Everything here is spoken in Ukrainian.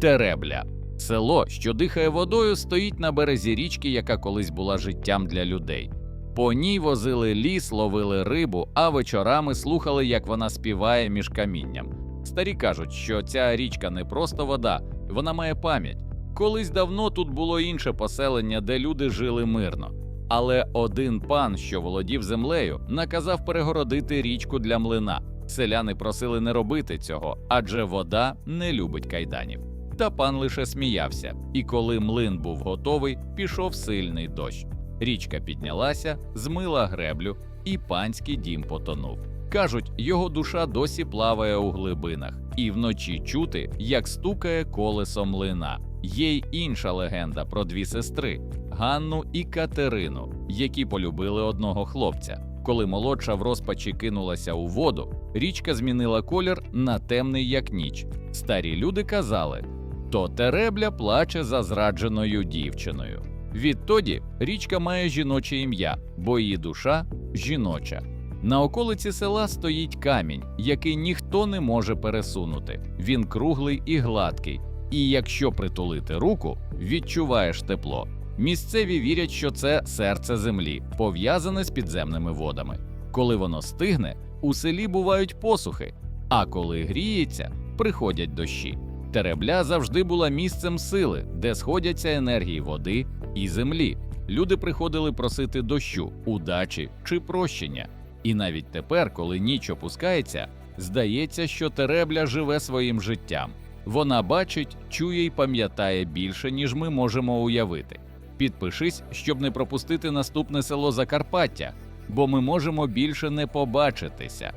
Теребля. Село, що дихає водою, стоїть на березі річки, яка колись була життям для людей. По ній возили ліс, ловили рибу, а вечорами слухали, як вона співає між камінням. Старі кажуть, що ця річка не просто вода, вона має пам'ять. Колись давно тут було інше поселення, де люди жили мирно. Але один пан, що володів землею, наказав перегородити річку для млина. Селяни просили не робити цього, адже вода не любить кайданів. Та пан лише сміявся, і коли млин був готовий, пішов сильний дощ. Річка піднялася, змила греблю, і панський дім потонув. Кажуть, його душа досі плаває у глибинах, і вночі чути, як стукає колесо млина. Є й інша легенда про дві сестри Ганну і Катерину, які полюбили одного хлопця. Коли молодша в розпачі кинулася у воду, річка змінила колір на темний як ніч. Старі люди казали: то теребля плаче за зрадженою дівчиною. Відтоді річка має жіноче ім'я, бо її душа жіноча. На околиці села стоїть камінь, який ніхто не може пересунути. Він круглий і гладкий, і якщо притулити руку, відчуваєш тепло. Місцеві вірять, що це серце землі, пов'язане з підземними водами. Коли воно стигне, у селі бувають посухи, а коли гріється, приходять дощі. Теребля завжди була місцем сили, де сходяться енергії води і землі. Люди приходили просити дощу, удачі чи прощення. І навіть тепер, коли ніч опускається, здається, що теребля живе своїм життям. Вона бачить, чує і пам'ятає більше, ніж ми можемо уявити. Підпишись, щоб не пропустити наступне село Закарпаття, бо ми можемо більше не побачитися.